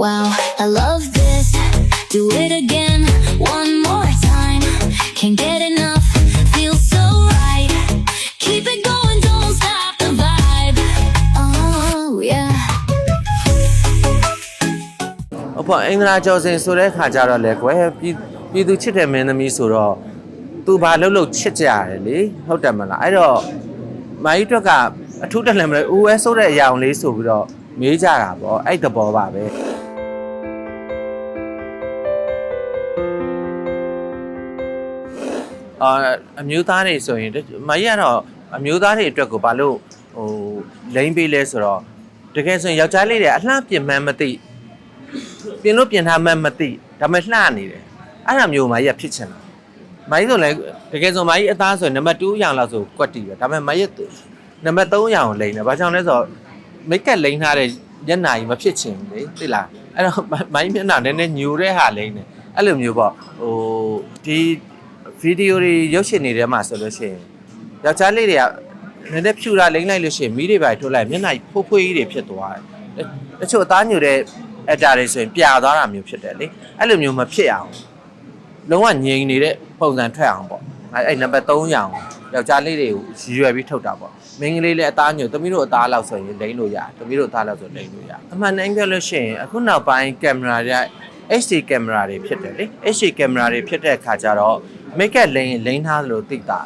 Wow, I love this. Do it again, one more time. Can't get enough, feels so right. Keep it going, don't stop the vibe. Oh, yeah. အဖေအင်္ဂလာကျော်စင်ဆိုတဲ့ခါကျတော့လေကွယ်ပြည်ပြည်သူချစ်တဲ့မင်းသမီးဆိုတော့သူဘာလို့လို့ချစ်ကြရတယ်လေဟုတ်တယ်မလားအဲ့တော့မာကြီးအတွက်ကအထူးတက်လည်းမလဲဦးဝဲဆိုတဲ့အရာအောင်လေးဆိုပြီးတော့မေးကြတာပေါ့အဲ့တဘောပါပဲ အာအမျိုးသားတွေဆိုရင်မာကြီးကတော့အမျိုးသားတွေအတွက်ကိုဘာလို့ဟိုလိမ့်ပေးလဲဆိုတော့တကယ်ဆိုရင်ယောက်ျားလေးတွေအလှပြင်မှန်းမသိပြင်လို့ပြင်ထားမှန်းမသိဒါပေမဲ့လှနေတယ်အဲ့ဒါမျိုးမာကြီးကဖြစ်ချင်တာမာကြီးဆိုလည်းတကယ်ဆိုမာကြီးအသားဆိုရင်နံပါတ်2ရောင်လောက်ဆိုကွက်တီပဲဒါပေမဲ့မာကြီးနံပါတ်3ရောင်လိမ့်တယ်ဘာကြောင့်လဲဆိုတော့မိတ်ကပ်လိမ့်ထားတဲ့ညနာကြီးမဖြစ်ချင်ဘူးလေသိလားအဲ့တော့မာကြီးမျက်နှာနည်းနည်းညိုတဲ့ဟာလိမ့်တယ်အဲ့လိုမျိုးပေါ့ဟိုဒီ ဗီဒီယိုတွေရုပ်ရှင်တွေထဲမှာဆိုလို့ရှိရင်ယောက်ျားလေးတွေကနည်းနည်းဖြူတာလိမ့်လိုက်လို့ရှိရင်မိတွေပါထိုးလိုက်မျက်နှာကြီးဖိုးဖွေးကြီးတွေဖြစ်သွားတယ်တချို့အသားညိုတဲ့အတာတွေဆိုရင်ပြာသွားတာမျိုးဖြစ်တယ်လေအဲ့လိုမျိုးမဖြစ်အောင်လုံးဝငြိမ်နေတဲ့ပုံစံထွက်အောင်ပေါ့အဲ့အဲ့နံပါတ်3ရောင်ယောက်ျားလေးတွေကိုရည်ရွယ်ပြီးထုတ်တာပေါ့မိန်းကလေးလည်းအသားညိုသမီးတို့အသားလောက်ဆိုရင်လိမ့်လို့ရတယ်သမီးတို့အသားလောက်ဆိုလိမ့်လို့ရတယ်အမှန်တမ်းပြောလို့ရှိရင်အခုနောက်ပိုင်းကင်မရာတွေ HD ကင်မရာတွေဖြစ်တယ်လေ HD ကင်မရာတွေဖြစ်တဲ့အခါကျတော့ make up လိမ့်လိမ့်ထားလို့သိတာ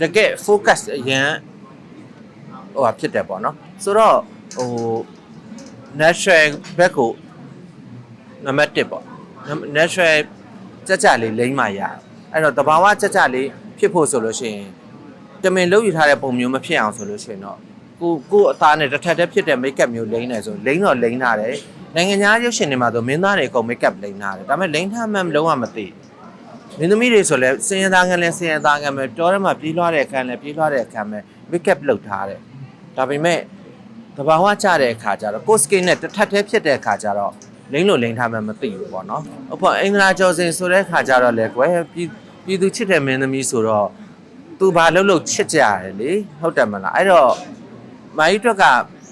တကယ် focus အရင်ဟိုဟာဖြစ်တယ်ပေါ့နော်ဆိုတော့ဟို natural ဘက်ကိုနံပါတ်1ပေါ့ natural ကြက်ကြလေးလိမ့်မှရအဲ့တော့တဘာဝကြက်ကြလေးဖြစ်ဖို့ဆိုလို့ရှိရင်တမင်လုပ်ယူထားတဲ့ပုံမျိုးမဖြစ်အောင်ဆိုလို့ရှိရင်တော့ကိုကိုအသားနဲ့တစ်ထပ်တည်းဖြစ်တဲ့ makeup မျိုးလိမ့်နေဆိုလိမ့်တော့လိမ့်တာတယ်နိုင်ငံခြားရုပ်ရှင်တွေမှာဆိုမင်းသားတွေအကုန် makeup လိမ့်တာတယ်ဒါပေမဲ့လိမ့်ထားမှမလုံးဝမသိ မင်းသမီးတွေဆိုလဲစင်ရသားငန်းလဲစင်ရသားငန်းပဲတောထဲမှာပြေးလွှားတဲ့အခန်းလဲပြေးလွှားတဲ့အခန်းပဲ makeup လုပ်ထားတယ်ဒါပေမဲ့တဘာဝကျတဲ့အခါကျတော့ကိုယ် skin နဲ့တစ်ထပ်တည်းဖြစ်တဲ့အခါကျတော့လိမ့်လို့လိမ့်ထားမှမသိဘူးပေါ့နော်။အဖေအင်္ဂလာကျော်စင်ဆိုတဲ့ခါကျတော့လေကွယ်ပြည်ပြည်သူချစ်တဲ့မင်းသမီးဆိုတော့သူဘာလို့လို့ချစ်ကြရတယ်လေဟုတ်တယ်မလားအဲ့တော့မာကြီးအတွက်က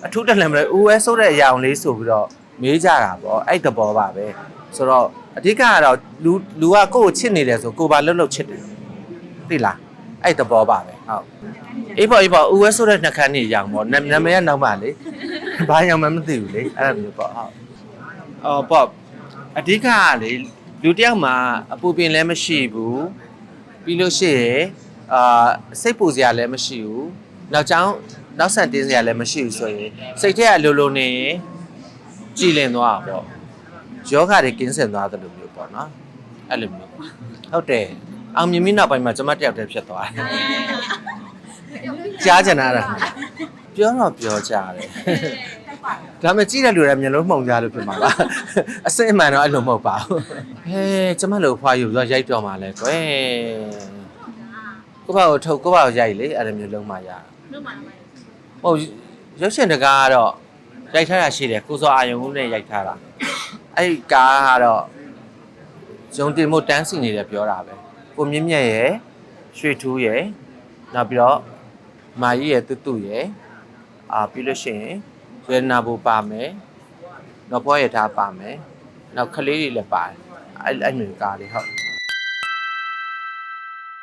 အထူးတက်လည်းမလဲဦးဝဲဆိုတဲ့အရာအောင်လေးဆိုပြီးတော့မေးကြတာပေါ့အဲ့တဘောပါပဲ ဆိုတော့အဓိကကတော့လူလူကကိုယ့်ကိုချစ်နေတယ်ဆိုကိုဘာလို့လို့ချစ်တယ်သိလားအဲ့တဘောပါပဲဟုတ်အေးပေါ့အေးပေါ့ဦးဝဲဆိုတဲ့နှက်ခမ်းနေရောင်ပေါ့နာနာမည်ကနောက်ပါလေဘာရောင်မှမသိဘူးလေအဲ့လိုမျိုးပေါ့ဟုတ်အော်ပေါ့အဓိကကလေလူတစ်ယောက်မှာအပူပင်လည်းမရှိဘူးပြီးလို့ရှိရင်အာစိတ်ပူစရာလည်းမရှိဘူးနောက်ကြောင်းနောက်ဆန်တင်းစရာလည်းမရှိဘူးဆိုရင်စိတ်ထဲကအလိုလိုနေရင်ကြည်လင်သွားတာပေါ့ ယောဂတွေကင်းစင်သွားတယ်လို့မျိုးပေါ့နော်အဲ့လိုမျိုးဟုတ်တယ်အောင်မြင်မိနောက်ပိုင်းမှာကျွန်မတယောက်တည်းဖြစ်သွားတယ်ကြားကြနာတာပြောတော့ပြောကြတယ်ဒါပေမဲ့ကြည့်တဲ့လူတွေကမျက်လုံးမှုံကြလို့ဖြစ်မှာပါအစစ်အမှန်တော့အဲ့လိုမဟုတ်ပါဘူးဟဲကျမတို့ဖွာယူတော့ရိုက်တော့မှာလဲကွယ်ကိုယ့်ဘာကိုထုတ်ကိုယ့်ဘာကိုရိုက်လေအဲ့လိုမျိုးလုံးမရလုံးမဟုတ်ရုပ်ရှင်တကားကတော့ရိုက်ထားတာရှိတယ်ကိုစောအာယုံဦးနဲ့ရိုက်ထားတာ အဲ့ဒီကားကတော့ဂျုံတင်မို့တန်းစီနေတယ်ပြောတာပဲကိုမြင့်မြတ်ရဲ့ရွှေထူးရဲ့နောက်ပြီးတော့မာကြီးရဲ့တူတူရဲ့အာပြီးလို့ရှိရင်ရတနာဘူပါမယ်။နောက်ဘွားရထားပါမယ်။နောက်ကလေးတွေလည်းပါတယ်။အဲ့အဲ့မျိုးကားတွေဟုတ်